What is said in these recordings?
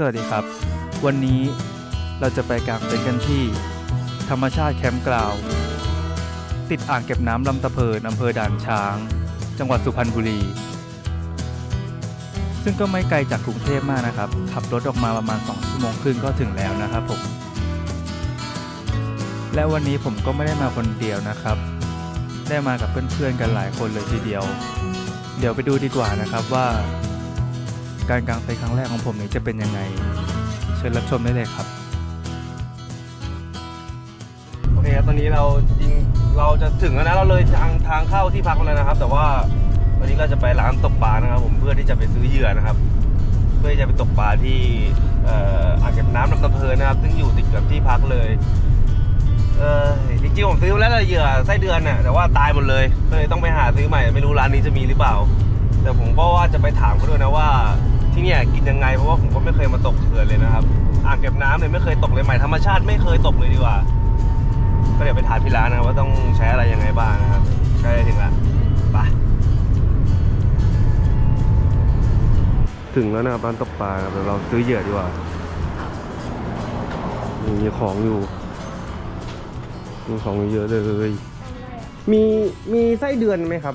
สวัสดีครับ วันนี้เราจะไปกางเต็นท์กันที่ ธรรมชาติแคมป์กราว ติดอ่างเก็บน้ำลำตะเพินอำเภอด่านช้าง จังหวัดสุพรรณบุรี ซึ่งก็ไม่ไกลจากกรุงเทพมากนะครับ ขับรถออกมาประมาณ 2 ชั่วโมงครึ่งก็ถึงแล้วนะครับผม และวันนี้ผมก็ไม่ได้มาคนเดียวนะครับ ได้มากับเพื่อนๆกันหลายคนเลยทีเดียว เดี๋ยวไปดูดีกว่านะครับว่า การกางเต็นท์ครั้งแรกของผมนี้จะเป็นยังไง เชิญรับชมได้เลยครับ โอเคครับตอนนี้เราจริงเราจะถึงแล้วนะเราเลยทางทางเข้าที่พักแล้วนะครับ แต่ว่าวันนี้เราจะไปร้านตกปลานะครับ ผมเพื่อที่จะไปซื้อเหยื่อนะครับ เพื่อที่จะไปตกปลาที่อ่างเก็บน้ำลำตะเพินนะครับ ซึ่งอยู่ติดกับที่พักเลยเออจริงๆผมซื้อแล้วแหละเหยื่อไส้เดือนน่ะแต่ว่าตายหมดเลยก็เลยต้องไปหาซื้อใหม่ ไม่รู้ร้านนี้จะมีหรือเปล่า แต่ผมก็ว่าจะไปถามเขาด้วยนะว่า ที่เนี่ยกินยังไงเพราะว่าผมก็ไม่เคยมาตกเขื่อนเลยนะครับอ่างเก็บน้ำเนี่ยไม่เคยตกเลยใหม่ธรรมชาติไม่เคยตกเลยดีกว่า ก็เดี๋ยวไปถามที่ร้านนะครับว่าต้องใช้อะไรยังไงบ้างนะครับใกล้ถึงแล้วไปถึงแล้วนะครับร้านตกปลาครับเดี๋ยวเราซื้อเหยื่อดีกว่านี่มีของอยู่มีของเยอะเลยมีมีไส้เดือนไหมครับ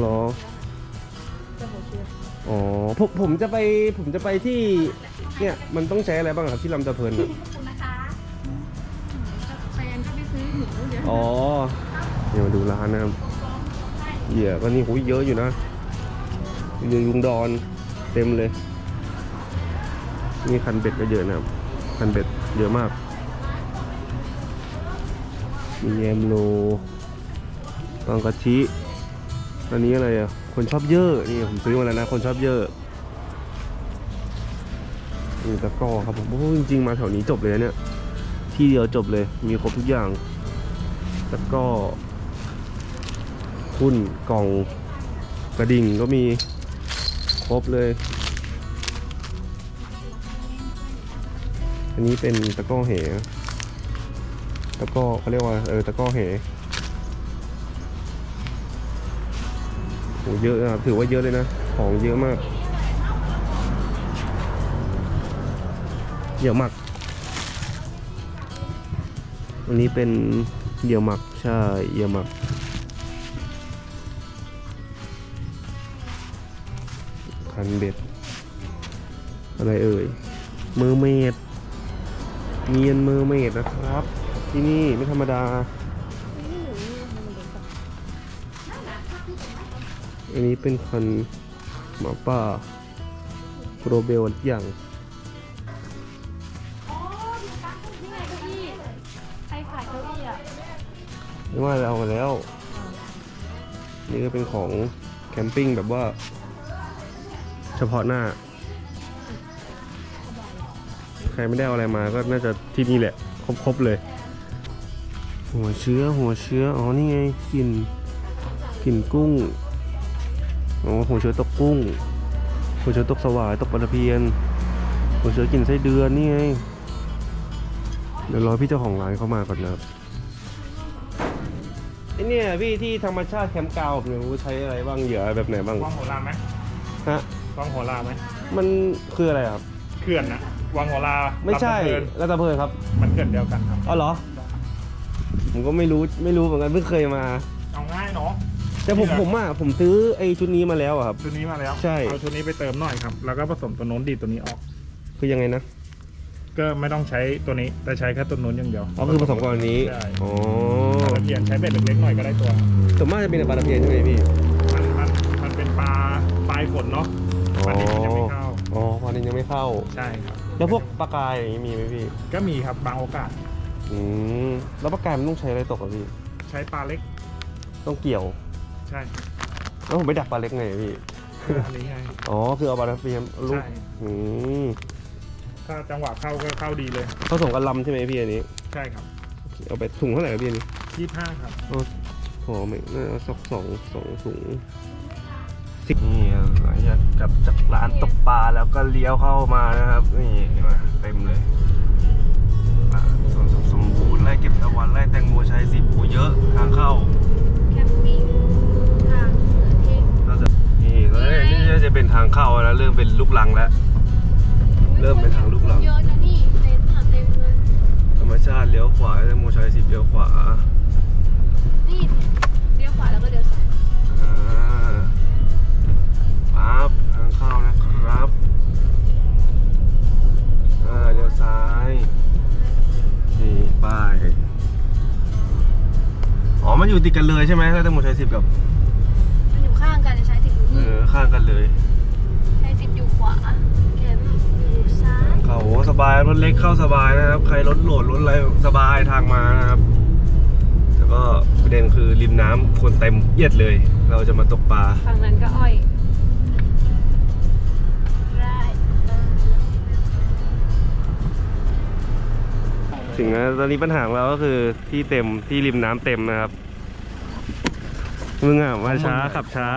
หรออ๋ อผมผมจะไปผมจะไปที่เนี่ยมันต้องใช้อะไรบ้างครับที่ลำตะเพินน่ะคุณนะคะแฟนก็ไปซื้อหมูเดี๋ยวอ๋อเดี๋ยวมาดูร้านนะครับเหยื่อก็นี่โหเยอะอยู่นะเหยื่อยุงดอนเต็มเลยนี่คันเบ็ดก็เยอะนะครับคันเบ็ดเยอะมาก มีแยมโลปังกะชิอันนี้อะไรอะ คนชอบเยอะนี่ผมซื้อมาแล้วนะคนชอบเยอะนี่ตะก้อครับผมโอ้จริงๆมาแถวนี้จบเลยเนี่ย ที่เดียวจบเลย มีครบทุกอย่างแล้วก็หุ้นกล่องกระดิ่งก็มีครบเลย อันนี้เป็นตะก้อเหตะก้อเขาเรียกว่าเออตะก้อเห โหเยอะนะครับถือว่าเยอะเลยนะ ของเยอะมากเยอะมากอันนี้เป็นเหยื่อหมักใช่เหยื่อหมักคันเบ็ด อะไรเอ่ยเมอเมดเมียนเมอเมดนะครับ ที่นี่ไม่ธรรมดา อันนี้เป็นคันหมาป่าโรเบลอย่างอ๋อนี่ไงเก้าอี้ใครขายเก้าอี้อะไม่ว่าเราเอามาแล้ว นี่ก็เป็นของแคมปิ้งแบบว่า เฉพาะหน้า ใครไม่ได้เอาอะไรมาก็น่าจะที่นี่แหละ ครบๆเลย หัวเชื้อหัวเชื้อ อ๋อ นี่ไงกลิ่นกลิ่นกุ้ง อ๋อหัวเชื้อตกกุ้งหัวเชื้อตกสวายตกปลาตะเพียนหัวเชื้อกลิ่นไส้เดือนนี่ไงเดี๋ยวรอพี่เจ้าของร้านเข้ามาก่อนนะครับไอเนี่ยพี่ที่ธรรมชาติแคมป์กราวด์เนี่ยรู้ใช้อะไรบ้างเหยื่อแบบไหนบ้างวังโหราไหมฮะวังโหราไหมมันคืออะไรครับเขื่อนนะวังโหราไม่ใช่ลำตะเพินรัตะเพลินครับ มันเขื่อนเดียวกันครับอ๋อเหรอผมก็ไม่รู้ไม่รู้เหมือนกันเพิ่งเคยมาเอาง่ายเนาะ แต่ผมนี่แหละผมอะผมซื้อไอชุดนี้มาแล้วอะครับ ชุดนี้มาแล้วใช่ เอาชุดนี้ไปเติมหน่อยครับ แล้วก็ผสมตัวโน้นดีดตัวนี้ออก คือยังไงนะก็ไม่ต้องใช้ตัวนี้แต่ใช้แค่ตัวโน้นอย่างเดียวอ๋อคือผสมกับอันนี้ใช่อ๋อปลาตะเพียนใช้เบ็ดเล็กๆหน่อยก็ได้ตัว ส่วนมากจะเป็นปลาตะเพียนใช่ไหมพี่มันมันมันเป็นปลาปลายฝนเนาะอ๋อปลาดิบมันยังไม่เข้าอ๋อปลานี้ยังไม่เข้า ใช่ครับแล้วพวกปลากายอย่างนี้มีไหมพี่ก็มีครับบางโอกาส อืมแล้วปลากายมันต้องใช้อะไรตกอะพี่ ใช้ปลาเล็กต้องเกี่ยวใช่แล้วผมไปดักปลาเล็กไงอะพี่อันนี้ไง อ๋อ คือเอาปลาตะเพียนลูกใช่ อืมถ้าจังหวะเข้าก็เข้าดีเลยผสมกับลำใช่ไหมพี่อันนี้ใช่ครับเอาไปถุงเท่าไหร่ครับพี่อันนี้ยี่ห้าครับพอไหมน่าจะสักสองสองถุงสิบนี่หลังจากกลับจากร้านตกปลาแล้วก็เลี้ยวเข้ามานะครับ นี่เห็นไหมเต็มเลยอ่าสวนสุขสมบูรณ์ไร่เก็บตะวันไร่แตงโมชัยสิบโอ้เยอะทางเข้า แคมปิ้ง เองน่าจะนี่แล้วนี่จะเป็นทางเข้าแล้วเริ่มเป็นลูกลังแล้ว เริ่มเป็นทางลูกรัง เยอะนะนี่เต็นท์อะเต็มเลยธรรมชาติเลี้ยวขวาแตงโมชัยสิบเลี้ยวขวานี่เลี้ยวขวาแล้วก็เลี้ยวซ้ายอ่าปั๊บทางเข้านะครับอ่าเลี้ยวซ้ายนี่ป้ายอ๋อมันอยู่ติดกันเลยใช่ไหมถ้าแตงโมชัยสิบกับ ข้างกันเลยใช้สิบอยู่ขวาแคมป์อยู่ซ้าย เขาสบายรถเล็กเข้าสบายนะครับ ใครรถโหลดรถอะไรสบายทางมานะครับ แล้วก็ประเด็นคือริมน้ำคนเต็มเอียดเลย เราจะมาตกปลา ฝั่งนั้นก็อ้อยได้ถึงนะตอนนี้ปัญหาของเราก็คือที่เต็มที่ริมน้ำเต็มนะครับ มึงอะมาช้าขับช้า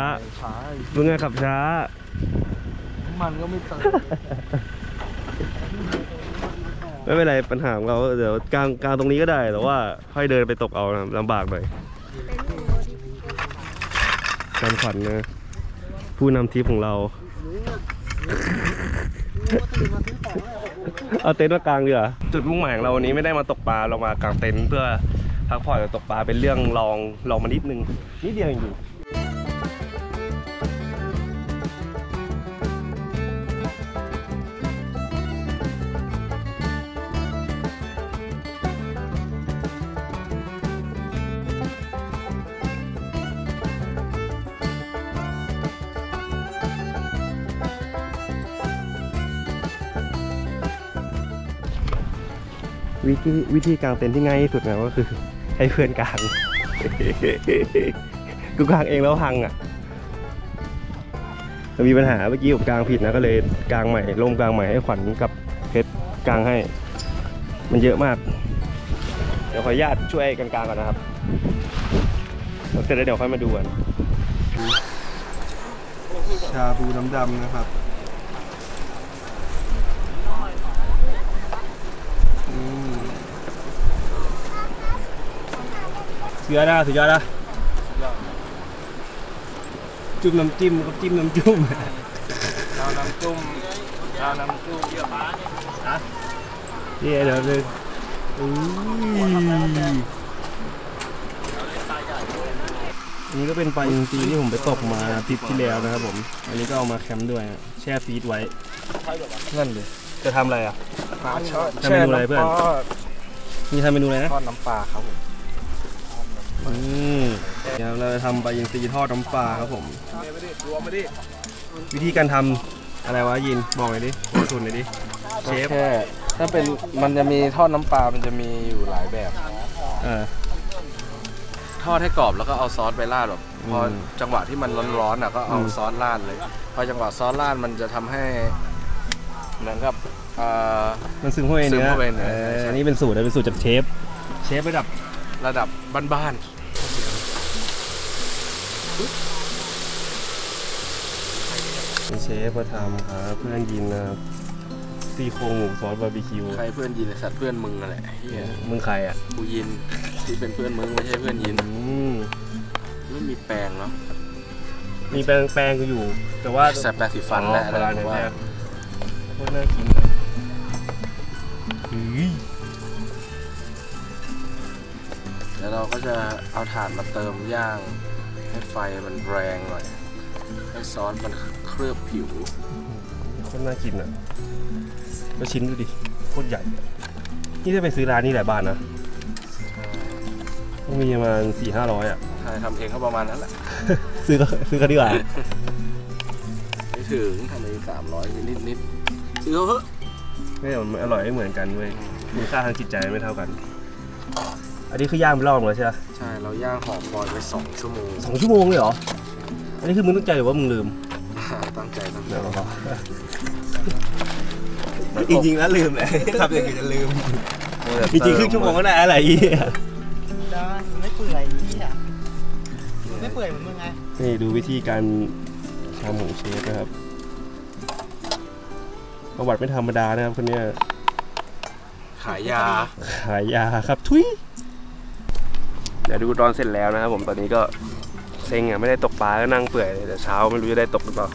ช้ามึงอะขับช้า มันก็ไม่เติมไม่เป็นไรปัญหาของเราเดี๋ยวกลางกลางตรงนี้ก็ได้แต่ว่าค่อยเดินไปตกเอานะลำบากหน่อยเต็นท์อยู่โรดีการขวัญนะผู้นำทริปของเรา เอาเต็นท์มากลางดีกว่าจุดมุ่งหมายของเราวันนี้ไม่ได้มาตกปลาเรามากางเต็นท์เพื่อ พักผ่อนกับตกปลาเป็นเรื่องลองลองมานิดนึงนิดเดียวเองอยู่วิธีวิธีกางเต็นท์ที่ง่ายที่สุดนะก็คือ ให้เพื่อนกลาง กูกางเองแล้วพังอะมีปัญหาเมื่อกี้ผมกลางผิดนะก็เลยกลางใหม่ลงกลางใหม่ให้ขวัญกับเพชรกลางให้ มันเยอะมาก เดี๋ยวขออนุญาตช่วยกันกลางก่อนนะครับเสร็จแล้วเดี๋ยวค่อยมาดูกันชาบูน้ำดำนะครับ สุดยอดนะสุดยอดนะจุ่มน้ำจิ้มกับจิ้มน้ำจุ่มเอาน้ำจุ่มเอาน้ำจุ่มเยอะป้าเนี่ยนี่เดี๋ยวเลยอุ้ยอันนี้ก็เป็นปลาอินทรีที่ผมไปตกมาทริปที่แล้วนะครับผม อันนี้ก็เอามาแคมป์ด้วยนะแช่ฟรีดไว้นั่นเลยจะทำอะไรอะปลาช่อนทำเมนูอะไรเพื่อนมีทำเมนูอะไรนะทอดน้ำปลาครับผม อืมเดี๋ยวเราจะทำปลาอินทรีทอดน้ำปลาครับผม รวมมาดิวิธีการทำอะไรวะยินบอกหน่อยดิบอกสูตรหน่อยดิเชฟแค่ถ้าเป็นมันจะมีทอดน้ำปลา มันจะมีอยู่หลายแบบ เออ ทอดให้กรอบแล้วก็เอาซอสไปราดแบบพออมจังหวะที่มันร้อนๆอะก็เอาอืม ซอสราดเลย พอจังหวะซอสราดมันจะทำให้เหมือนกับเอ่อ มันซึมเข้าไปในเนื้อซึมเข้าไปในเนื้เอออใช่ อันนี้เป็นสูตรนะเป็นสูตรจากเชฟ เชฟระดับระดับบ้านเป็นเชฟมาทำครับเพื่อนยินนะครับซี่โครงหมูซอสบาร์บีคิวๆใครเพื่อนยินไอ้สัตว์เพื่อนมึงนั่นแหละเฮียมึงใครอะกูยินที่เป็นเพื่อนมึงไม่ใช่เพื่อนยินอืมไม่มีแปรงเนาะมีแปลงแปลงกูอยู่ แต่ว่าใส่แปรงสีฟันและอะไรอ๋อแบบว่าโคตรน่ากินเลยเฮ้ยแล้วเราก็จะเอาถ่านมาเติมย่าง ให้ไฟมันแรงหน่อยให้ซอสมันเค ลือบผิวโคตรน่ากินอะก็ชิ้นดูดิโคตรใหญ่อะนี่ถ้าไปซื้อร้านนี้หลายบาทนะต้องมีประมาณสี่ห้าร้อยอะ ใช่ทำเองก็ประมาณนั้นแหละ ซื้อก็ซื้อกันดีกว่าไม่ถึงทำเองสามร้อยนิดนิดๆซื้อเขาเถอะไม่แต่มันอร่อยไม่เหมือนกันเว้ยมูลค่าทางจิตใจไม่เท่ากัน อันนี้คือย่างเป็นรอบเลยใช่ไหมใช่ เราย่างห่อฟอยล์ไปสองชั่วโมงสองชั่วโมงเลยเหรอ อันนี้คือมึงตั้งใจหรือว่ามึงลืม ตั้งใจตั้งใจเดี๋ยวรอจริงๆแล้วลืมเลยครับอย่างอื่นจะลืมจริงๆครึ่งชั่วโมงก็ได้อะไรอีกได้มันไม่เปื่อยพี่อะมันไม่เปื่อยเหมือนมึงไงนี่ดูวิธีการทำของเชฟนะครับประวัติไม่ธรรมดานะครับคนเนี้ยขายยา ขายยาครับทุยเดี๋ยวดูตอนเสร็จแล้วนะครับผมตอนนี้ก็เซ็งอะไม่ได้ตกปลาก็นั่งเปื่อยเลยแต่เช้าไม่รู้จะได้ตกหรือเปล่า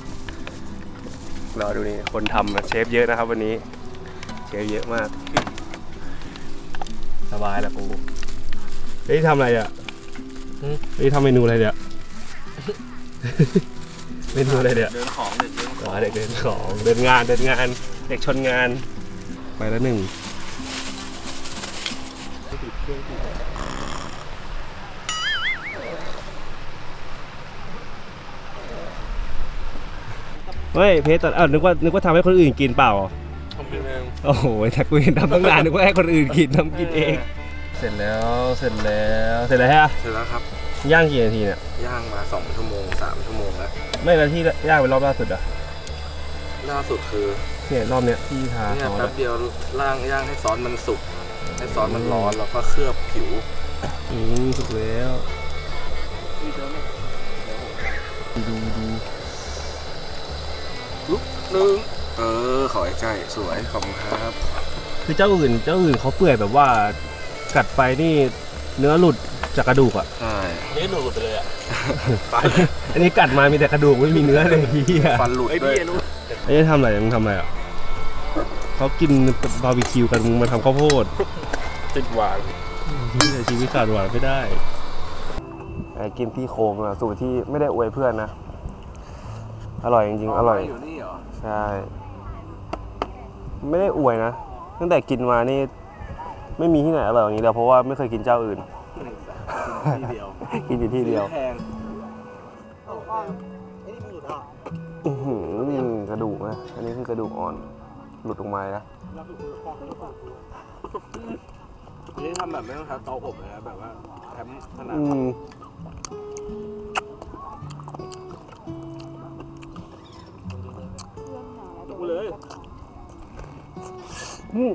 รอดูนี่คนทำอะเชฟเยอะนะครับวันนี้เกมเยอะมาก สบายแหละกูเฮ้ยทำอะไรอะเฮ้ยทำเมนูอะไรเนี่ยเมนูอะไรเนี่ยเดินของเดินเดินอ๋อเด็กเดินของเดินงานเดินงาน เด็กชนงาน ไปแล้วหนึ่ง เฮ้ยเพชรตอนอ้าวนึกว่านึกว่าทำให้คนอื่นกินเปล่า ผมกินเองโอ้โหแต่กูเห็นทำตั้งนานนึกว่าให้คนอื่นกินทำกินเอง เสร็จแล้วเสร็จแล้วเสร็จแล้วฮะเสร็จแล้วครับ ย่างกี่นาทีเนี่ยย่างมาสองชั่วโมงสามชั่วโมงแล้ว ไม่แล้วที่ย่างเป็นรอบล่าสุดอะล่าสุดคือเนี่ยรอบเนี้ยที่ทาเนี่ยซอสแป๊อะบเดียวล่างย่างให้ซอสมันสุก ให้ซอสมันร้อนแล้วก็เคลือบผิว อืมสุกแล้วดูดู นึง เออ ขอใกล้ๆสวย ขอบคุณครับ คือเจ้าอื่นเจ้าอื่นเขาเปื่อยแบบว่ากัดไปนี่เนื้อหลุดจากกระดูกอะ ใช่ นี่หลุดไปเลยอะอันนี้กัดมามีแต่กระดูกไม่มีเนื้อเลยเฮียฟันหลุดด้วยไอ้นี่ทำอะไรมึงทำอะไรอะเขากินบาร์บีคิวกันมึงมาทำข้าวโพดติดหวานเฮียชีวิตขาดหวานไม่ได้ไอ้กินพี่โครงอะสูตรที่ไม่ได้อวยเพื่อนนะ อร่อยจริงๆ อร่อย อยู่นี่เหรอ ใช่ ไม่ได้อวยนะ ตั้งแต่กินมานี่ ไม่มีที่ไหนอร่อยอย่างนี้แล้วเพราะว่าไม่เคยกินเจ้าอื่น ที่เดียวกินอยู่ที่เดียวแพงอื้อหือกระดูกนะ อันนี้คือกระดูกอ่อน หลุดออกมาเลยนะนี่ทำแบบไม่ต้องใช้เตาอบเลยนะแบบว่าแคมป์ขนาดอืม อืม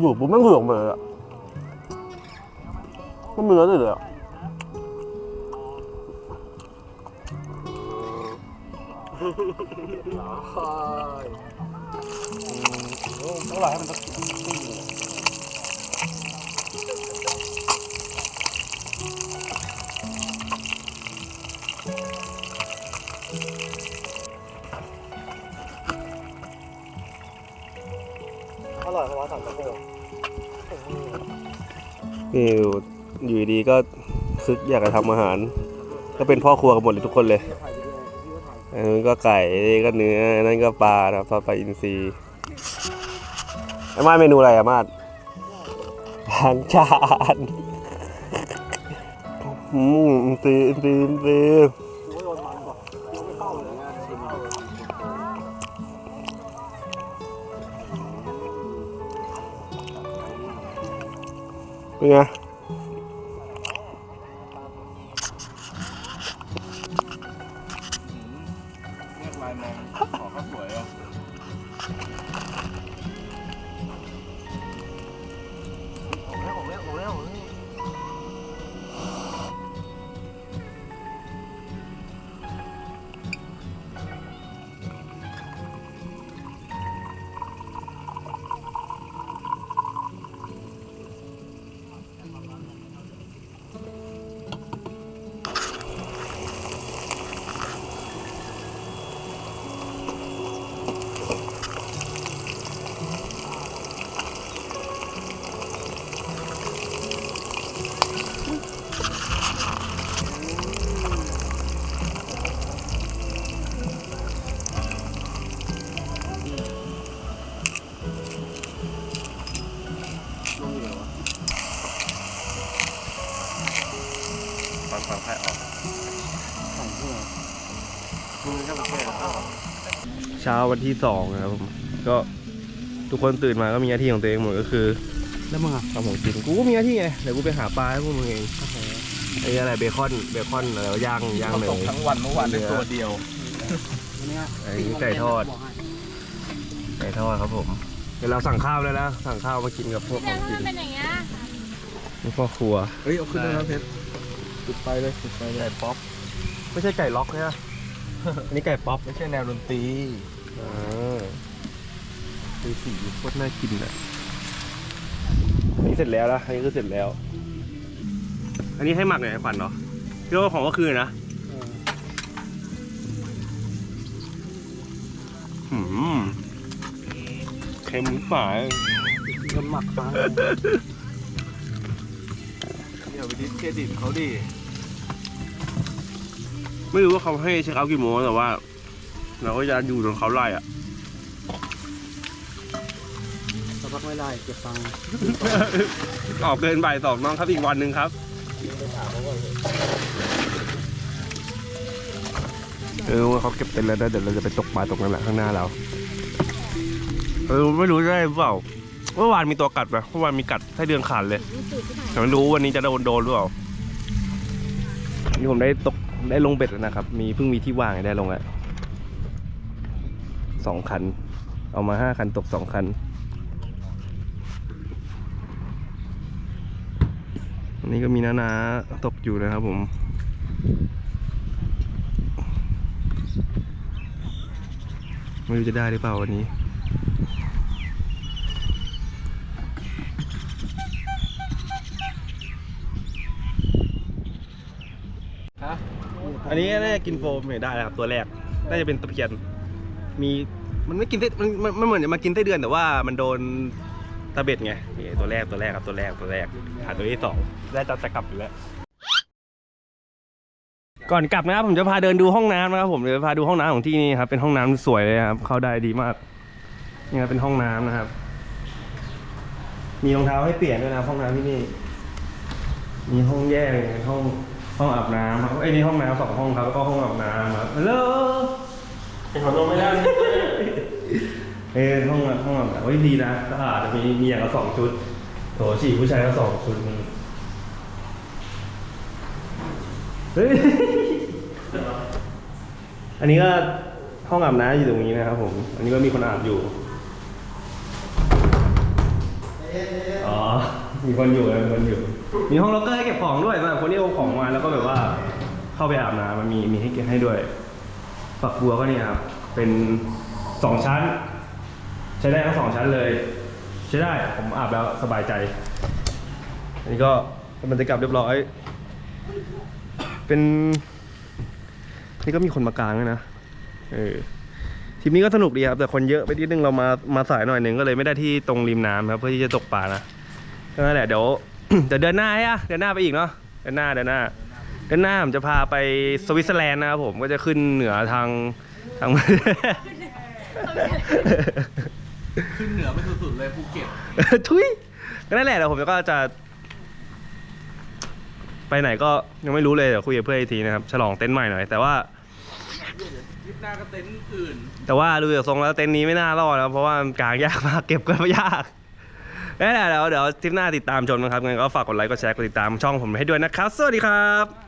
อยู่ปุ๊บไม่งเหลืองไปเลยอะไม่มีเนื้อเลยเลยอะต้องรอให้มันสักอร่ อยเพราะว่าสามชั่วโมงนี่อยู่อยู่ดีๆก็คึกอยากจะทำอาหาร ก็เป็นพ่อครัวกันหมดเลยทุกคนเลยอันนี้ก็ไก่อันนี้ก็เนื้ออันนั้นก็ปลานะครับทอดปลาอินทรีไอ้มาดเมนูอะไรอะมาดล้างจานอืมอินท เป็นไง เช้าวันที่สองนะครับผมก็ทุกคนตื่นมาก็มีหน้าที่ของตัวเองหมดก็คือแล้วมึงอะทำของกินกูก็มีหน้าที่ไงเดี๋ยวกูไปหาปลาให้พวกมึงเองไอ้อะไรเบคอนเบคอนอะไรวะย่างย่างเนตกยทั้งวันเมื่อวานในตัวเดียวไอ้นี่ไก่ทอดไก่ทอดครับผมเดี๋ยวเราสั่งข้าวแล้วนะสั่งข้าวมากินกับพวกขแต่องว่ากินมันเป็นอย่างเงี้ยนี่พ่อครัวเฮ้ยเอาขึ้นได้แล้วเพชรจุดไฟเลยจุดไฟเลยไก่ป๊อปไม่ใช่ไก่ล็อกใช่ไหม อันนี้ไก่ป๊อปไม่ใช่แนวดนตรีอ่าดูสีโคตรน่ากินอะอันนี้เสร็จแล้วนะอันนี้คือเสร็จแล้ว อันนี้ให้หมักไงไอ้ขวัญเนาะพี่ว่าของก็คือนะหืมค็มหมายเริ่มหมักมาอย่าไปดิสเครดิตเขาดิ ไม่รู้ว่าเขาให้เช็คเอาท์กี่โมงแต่ว่า เราก็จะอยู่จนเขาไล่อะสักพักไม่ได้เก็บฟังออกเกินบ่ายสองน้องครับอีกวันหนึ่งครับเออว่าเขาเก็บเต็นท์แล้วนะเดี๋ยวเราจะไปตกปลาตรงนั้นแหละข้างหน้าเราเออไม่รู้ได้หรือเปล่าเมื่อวานมีตัวกัดไหมเมื่อวานมีกัดไส้เดือนขาดเลยแต่ไม่รู้วันนี้จะโดนโดนหรือเปล่านี่ผมได้ตก ได้ลงเบ็ดแล้วนะครับ มีเพิ่งมีที่ว่างได้ลงแล้วสองคัน เอามาห้าคันตกสองคัน อันนี้ก็มีนานาตกอยู่นะครับผมไม่รู้จะได้หรือเปล่าวันนี้ อันนี้น่าจะกินโฟมเนี่ยได้แล้วครับตัวแรก น่าจะเป็นตะเพียน มีมันไม่กินไส้มันมันมันเหมือนจะมากินไส้เดือนแต่ว่ามันโดนตะเบ็ดไงนี่ตัวแรกตัวแรกครับตัวแรกตัวแรกหาตัวที่สองได้จะจะกลับอยู่แล้ว ก่อนกลับนะครับผมจะพาเดินดูห้องน้ำนะครับผมเดี๋ยวพาดูห้องน้ำของที่นี่ครับเป็นห้องน้ำสวยเลยครับเข้าได้ดีมากนี่ครับเป็นห้องน้ำนะครับ มีรองเท้าให้เปลี่ยนด้วยนะห้องน้ำที่นี่ มีห้องแยกเป็นห้อง ห้องอาบน้ำครับไอ้ยนี่ห้องน้ำสองห้องครับแล้วก็ห้องอาบน้ำครับฮัลโหลเป็นของลงไม่ได้เออห้องอาบห้องอาบน้ำเฮ้ยดีนะสะอาดมีมีอย่างละสองชุดโถฉี่ผู้ชายก็สองชุดนี่เฮ้ย อันนี้ก็ห้องอาบน้ำอยู่ตรงนี้นะครับผม อันนี้ก็มีคนอาบอยู่ อ๋อ มีคนอยู่มีคนอยู่ มีห้องล็อกเกอร์ให้เก็บของด้วยสำหรับคนที่เอาของมาแล้วก็แบบว่า เข้าไปอาบน้ำมันมีมีให้เก็บให้ด้วย ฝักบัวก็เนี่ยครับ เป็นสองชั้น ใช้ได้ทั้งสองชั้นเลย ใช้ได้ผมอาบแล้วสบายใจ อันนี้ก็มันจะกลับเรียบร้อย เป็น นี่ก็มีคนมากลางด้วยนะ เออทริปนี้ก็สนุกดีครับ แต่คนเยอะไปนิดนึงเรามามาสายหน่อยหนึ่งก็เลยไม่ได้ที่ตรงริมน้ำครับ เพื่อที่จะตกปลานะ ก็นั่นแหละเดี๋ยว เดี๋ยวเดือนหน้าอะเดือนหน้าไปอีกเนาะเดือนหน้าเดือนหน้าเดือนหน้าผมจะพาไปสวิตเซอร์แลนด์นะครับผมก็จะขึ้นเหนือทางทาง ขึ้นเหนือไปสุดๆเลยภูเก็ตทุยก็นั่นแหละเดี๋ยวผมก็จะ ไปไหนก็ยังไม่รู้เลยเดี๋ยวคุยกับเพื่อนอีกทีนะครับฉลองเต็นท์ใหม่หน่อยแต่ว่า ทริปหน้าก็เต็นท์อื่น แต่ว่าดูจากทรงแล้วเต็นท์นี้ไม่น่ารอดแล้วเพราะว่ามันกางยากมากเก็บก็ยาก นั่นแหละเดี๋ยวเดี๋ยวทริปหน้าติดตามชมนะครับงั้นก็ฝากกดไลค์กดแชร์กดติดตามช่องผมให้ด้วยนะครับ สวัสดีครับ